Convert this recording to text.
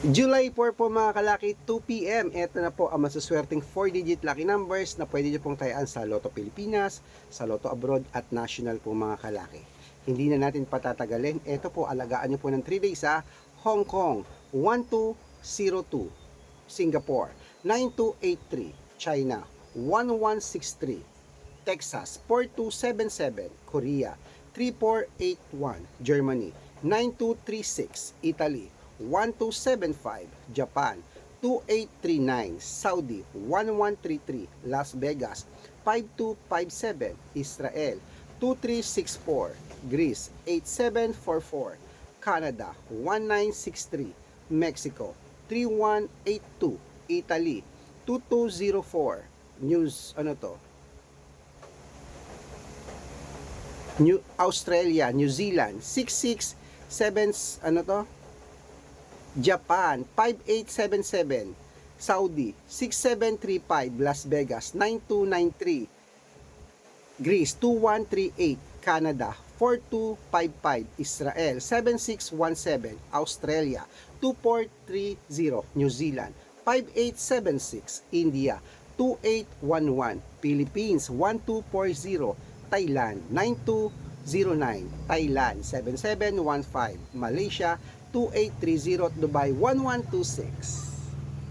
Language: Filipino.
July 4 po mga kalaki, 2pm. Ito na po ang masuswerteng 4-digit lucky numbers na pwede nyo pong tayaan sa Lotto Pilipinas, sa Lotto Abroad at National po mga kalaki. Hindi na natin patatagalin. Ito po, alagaan nyo po ng 3 days sa Hong Kong, 1202, Singapore, 9283, China, 1163, Texas 4277, Korea 3481, Germany 9236, Italy 1275, Japan. 2839, Saudi. 1133, Las Vegas. 5257, Israel. 2364, Greece. 8744, Canada. 1963, Mexico. 3182, Italy. 2204, News ano to? New Australia, New Zealand. 667 ano to? Japan 5877 Saudi 6735 Las Vegas 9293 Greece 2138 Canada 4255 Israel 7617 Australia 2430 New Zealand 5876 India 2811 Philippines 1240 Thailand 9209 Thailand 7715 Malaysia 2830 at Dubai 1126